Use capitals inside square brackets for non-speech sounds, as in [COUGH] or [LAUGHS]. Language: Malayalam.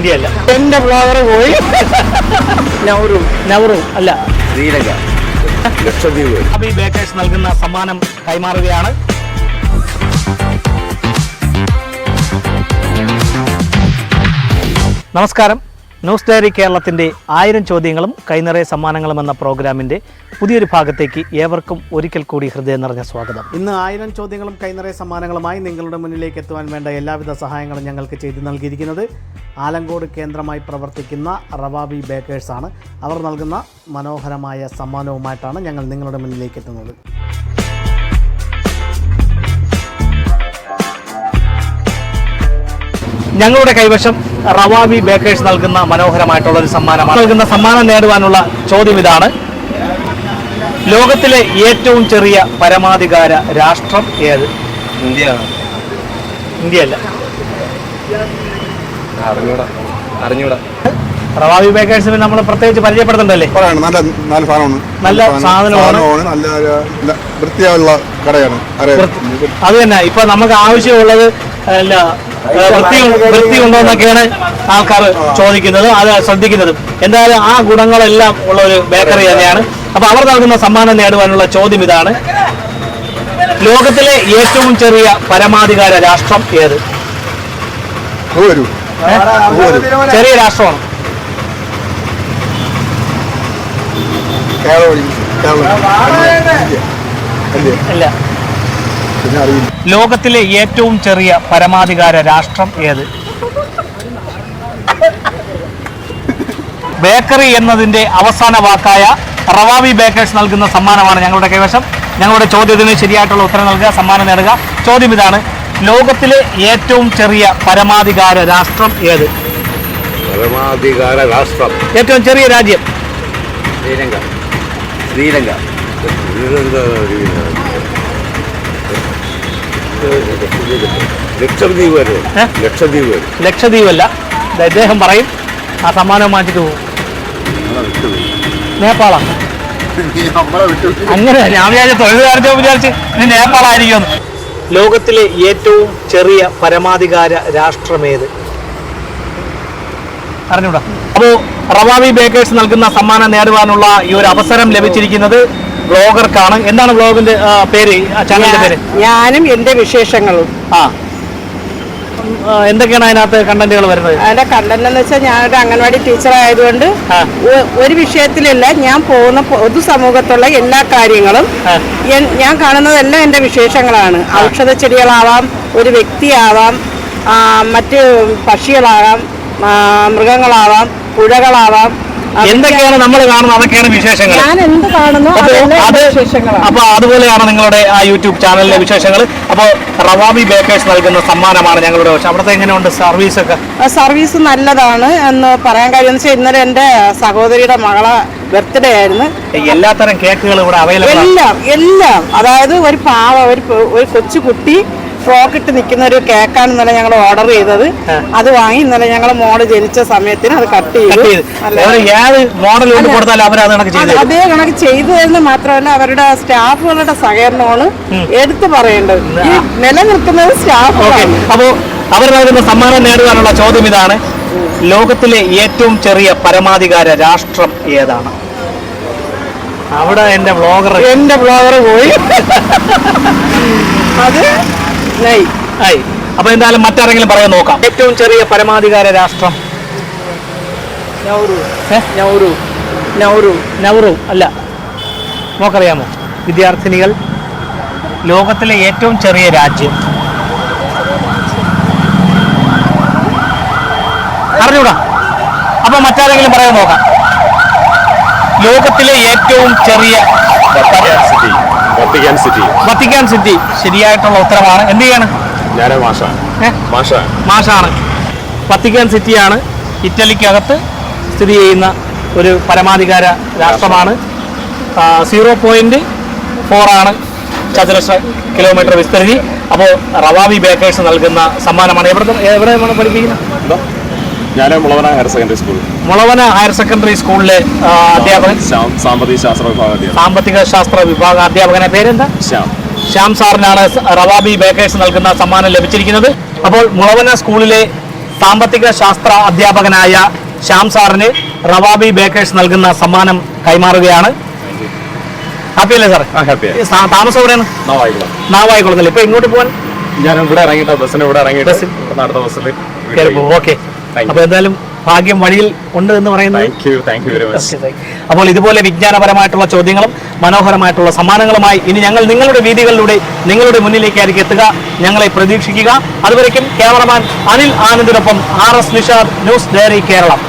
ഇന്ത്യ അല്ല എന്റെ ഫ്ലവർ പോയി. നൗറു നൗറു അല്ല. ശ്രീലങ്ക. ലക്ഷദ്വീപ്. അപ്പൊ ഈ ബേക്കേഴ്സ് നൽകുന്ന സമ്മാനം കൈമാറുകയാണ്. നമസ്കാരം. ന്യൂസ് ഡയറി കേരളത്തിന്റെ ആയിരം ചോദ്യങ്ങളും കൈനിറയ സമ്മാനങ്ങളും എന്ന പ്രോഗ്രാമിന്റെ പുതിയൊരു ഭാഗത്തേക്ക് ഏവർക്കും ഒരിക്കൽ കൂടി ഹൃദയം നിറഞ്ഞ സ്വാഗതം. ഇന്ന് ആയിരം ചോദ്യങ്ങളും കൈനിറയ സമ്മാനങ്ങളുമായി നിങ്ങളുടെ മുന്നിലേക്ക് എത്തുവാൻ വേണ്ട എല്ലാവിധ സഹായങ്ങളും ഞങ്ങൾക്ക് ചെയ്തു നൽകിയിരിക്കുന്നത് ആലങ്കോട് കേന്ദ്രമായി പ്രവർത്തിക്കുന്ന റവാബി ബേക്കേഴ്സാണ്. അവർ നൽകുന്ന മനോഹരമായ സമ്മാനവുമായിട്ടാണ് ഞങ്ങൾ നിങ്ങളുടെ മുന്നിലേക്ക് എത്തുന്നത്. ഞങ്ങളുടെ കൈവശം റവാബി ബേക്കേഴ്സ് നൽകുന്ന മനോഹരമായിട്ടുള്ള ഒരു സമ്മാനമാണ്. നൽകുന്ന സമ്മാനം നേടുവാനുള്ള ചോദ്യം ഇതാണ്. ലോകത്തിലെ ഏറ്റവും ചെറിയ പരമാധികാര രാഷ്ട്രം ഏത്? ഇന്ത്യ ഇന്ത്യ അല്ല അറിഞ്ഞൂടാ. അറിഞ്ഞൂടാ. റവാബി ബേക്കേഴ്സിന് നമ്മൾ പ്രത്യേകിച്ച് പരിചയപ്പെടുത്തണ്ടല്ലേ? നല്ല നല്ല സാധനമാണ്. നല്ല സാധനമാണ്. നല്ല നല്ല വൃത്തിയുള്ള കടയാണ്. അത് തന്നെ. ഇപ്പൊ നമുക്ക് ആവശ്യമുള്ളത് അല്ല വൃത്തി വൃത്തി ഉണ്ടോ എന്നൊക്കെയാണ് ആൾക്കാർ ചോദിക്കുന്നത്. അത് ശ്രദ്ധിക്കുന്നത്. എന്തായാലും ആ ഗുണങ്ങളെല്ലാം ഉള്ള ഒരു ബേക്കറി തന്നെയാണ്. അപ്പൊ അവർ നൽകുന്ന സമ്മാനം നേടുവാനുള്ള ചോദ്യം ഇതാണ്. ലോകത്തിലെ ഏറ്റവും ചെറിയ പരമാധികാര രാഷ്ട്രം ഏത്? ചെറിയ രാഷ്ട്രമാണ്. കേരള വഴി കേരള അല്ലേ അല്ല പിന്നെ അറിയില്ല. ലോകത്തിലെ ഏറ്റവും ചെറിയ പരമാധികാര രാഷ്ട്രം ഏത്? ബേക്കറി എന്നതിന്റെ അവസാന വാക്കായ റവാവി ബേക്കേഴ്സ് നൽകുന്ന സമ്മാനമാണ് ഞങ്ങളുടെ കൈവശം. ഞങ്ങളുടെ ചോദ്യത്തിന് ശരിയായിട്ടുള്ള ഉത്തരം നൽകുക സമ്മാനം നേടുക. ചോദ്യം ഇതാണ് ലോകത്തിലെ ഏറ്റവും ചെറിയ പരമാധികാര രാഷ്ട്രം ഏത്? പരമാധികാര രാഷ്ട്രം. ഏറ്റവും ചെറിയ രാജ്യം? ശ്രീലങ്ക. ശ്രീലങ്ക. ലക്ഷദ്വീപ് വരെ? ലക്ഷദ്വീപ് വരെ. ലക്ഷദ്വീപ് അല്ല അദ്ദേഹം പറയും ആ സമ്മാനം മാറ്റിട്ട് പോകും. നേപ്പാളാണ് അങ്ങനെ ഞാൻ വിചാരിച്ച തൊഴിലുകാരത്തെ വിചാരിച്ച് ഇനി നേപ്പാളായിരിക്കും ലോകത്തിലെ ഏറ്റവും ചെറിയ പരമാധികാര രാഷ്ട്രമേത്? അറിഞ്ഞൂടാ. അപ്പോൾ റവാവി ബേക്കേഴ്സ് നൽകുന്ന സമ്മാനം നേടുവാനുള്ള ഈ ഒരു അവസരം ലഭിച്ചിരിക്കുന്നത് ബ്ലോഗർക്കാണ്. എന്താണ് ബ്ലോഗിന്റെ പേര് ചാനലിന്റെ പേര്? ഞാനും എന്റെ വിശേഷങ്ങളും. ആ. എന്തൊക്കെയാണ് അതിനകത്ത് കണ്ടന്റുകൾ വരുന്നത്? അതിന്റെ കണ്ടന്റ് എന്ന് വെച്ചാൽ ഞാനൊരു അംഗൻവാടി ടീച്ചർ ആയതുകൊണ്ട് ഒരു വിഷയത്തിലല്ല. ഞാൻ പോകുന്ന പൊതുസമൂഹത്തുള്ള എല്ലാ കാര്യങ്ങളും ഞാൻ കാണുന്നതെല്ലാം എന്റെ വിശേഷങ്ങളാണ്. ഔഷധ ചെടികളാവാം ഒരു വ്യക്തിയാവാം മറ്റ് പക്ഷികളാവാം മൃഗങ്ങളാവാം പുഴകളാവാം എന്തൊക്കെയാണ് നമ്മൾ കാണുന്നത്? അതൊക്കെയാണ് വിശേഷങ്ങൾ ഞാൻ എന്ത് കാണുന്നു അപ്പോ അതെല്ലാം അത് അപ്പൊ അതുപോലെയാണ് നിങ്ങളുടെ ആ യൂട്യൂബ് ചാനലിലെ വിശേഷങ്ങൾ അപ്പോൾ റവാബി ബേക്കേഴ്സ് നൽകുന്ന സമ്മാനമാണ് ഞങ്ങളുടെ പക്ഷെ അവിടുത്തെ എങ്ങനെയുണ്ട് സർവീസ് ഒക്കെ സർവീസ് നല്ലതാണ് എന്ന് പറയാൻ കാര്യം വെച്ചാൽ ഇന്നലെ എന്റെ സഹോദരിയുടെ മകളെ ബർത്ത്ഡേ ആയിരുന്നു. എല്ലാത്തരം കേക്കുകൾ ഇവിടെ അവൈലബിൾ എല്ലാം എല്ലാം. അതായത് ഒരു പാവ ഒരു ഒരു കൊച്ചു കുട്ടി ഫ്രോക്ക് ഇട്ട് നിൽക്കുന്ന ഒരു കേക്കാണ് ഇന്നലെ ഞങ്ങൾ ഓർഡർ ചെയ്തത്. അത് വാങ്ങി ഇന്നലെ ഞങ്ങൾ മോൾ ജനിച്ച സമയത്തിന് അത് കട്ട് ചെയ്തു. അത്. കണക്ക് ചെയ്ത് തരുന്ന മാത്രമല്ല അവരുടെ സ്റ്റാഫുകളുടെ സഹകരണമാണ് എടുത്തു പറയേണ്ടത്. ഈ നിലനിൽക്കുന്നത് സ്റ്റാഫ് സ്റ്റാഫുകളാണ് അപ്പോൾ അവർ നൽകുന്ന സമ്മാനം നേടുവാനുള്ള ചോദ്യം ഇതാണ്. ലോകത്തിലെ ഏറ്റവും ചെറിയ പരമാധികാര രാഷ്ട്രം ഏതാണ്? അവിടെ എന്റെ ബ്ലോഗർ എന്റെ ബ്ലോഗർ പോയി. [LAUGHS] അത് നെയ് ആയി. അപ്പൊ എന്തായാലും മറ്റാരെങ്കിലും പറയാൻ നോക്കാം. ഏറ്റവും ചെറിയ പരമാധികാര രാഷ്ട്രം. നൗറു? നൗറു നൗറു നവറു അല്ല. നമുക്കറിയാമോ? വിദ്യാർത്ഥിനികൾ ലോകത്തിലെ ഏറ്റവും ചെറിയ രാജ്യം. അറിഞ്ഞൂടാ അപ്പൊ മറ്റാരെങ്കിലും പറയാൻ നോക്കാം. ലോകത്തിലെ ഏറ്റവും ചെറിയ city Vatican city. Vatican city. ശരിയായിട്ടുള്ള ഉത്തരമാണ് എന്ത് ചെയ്യാണ്? ഞാൻ മാഷ. മാഷാണ്. വത്തിക്കാൻ സിറ്റിയാണ്. ഇറ്റലിക്കകത്ത് സ്ഥിതി ചെയ്യുന്ന ഒരു പരമാധികാര രാഷ്ട്രമാണ്. സീറോ പോയിന്റ് ഫോർ ആണ് ചതുരശ്ര കിലോമീറ്റർ വിസ്തൃതി. അപ്പോൾ റവാബി ബേക്കേഴ്സ് നൽകുന്ന സമ്മാനമാണ്. എവിടെ എവിടെയാണ് പഠിപ്പിക്കുന്നത്? ഞാൻ Mulavana higher secondary school Mulavana higher secondary സ്കൂളിലെ അധ്യാപകൻ? സാമ്പത്തിക ശാസ്ത്ര വിഭാഗം സാമ്പത്തിക ശാസ്ത്ര വിഭാഗ അധ്യാപകനെ പേരെന്താ? ശ്യാം. ശ്യാം സാറിനാണ് റവാബി ബേക്കേഴ്സ് നൽകുന്ന സമ്മാനം ലഭിച്ചിരിക്കുന്നത്. അപ്പോൾ മുളവന സ്കൂളിലെ സാമ്പത്തിക ശാസ്ത്ര അധ്യാപകനായ ശ്യാം സാറിന് റവാബി ബേക്കേഴ്സ് നൽകുന്ന സമ്മാനം കൈമാറുകയാണ്. ഹാപ്പി അല്ലേ സാർ താമസം എവിടെയാണ്? നാവായിക്കുളത്തിൽ ഇപ്പൊ ഇങ്ങോട്ട് പോകാൻ ഞാൻ ഇവിടെ ഇറങ്ങിയിട്ട് ബസ്സിന് ഇവിടെ ഇറങ്ങിയിട്ട്. അടുത്ത ബസ്സിൽ ഓക്കെ Thank you. അപ്പൊ എന്തായാലും ഭാഗ്യം വഴിയിൽ ഉണ്ട് എന്ന് പറയുന്നത് അപ്പോൾ ഇതുപോലെ വിജ്ഞാനപരമായിട്ടുള്ള ചോദ്യങ്ങളും മനോഹരമായിട്ടുള്ള സമ്മാനങ്ങളുമായി ഇനി ഞങ്ങൾ നിങ്ങളുടെ വീതികളിലൂടെ നിങ്ങളുടെ മുന്നിലേക്കായിരിക്കും എത്തുക. ഞങ്ങളെ പ്രതീക്ഷിക്കുക. അതുവരയ്ക്കും cameraman Anil ആനന്ദിനൊപ്പം R S Nishad news diary Keralam.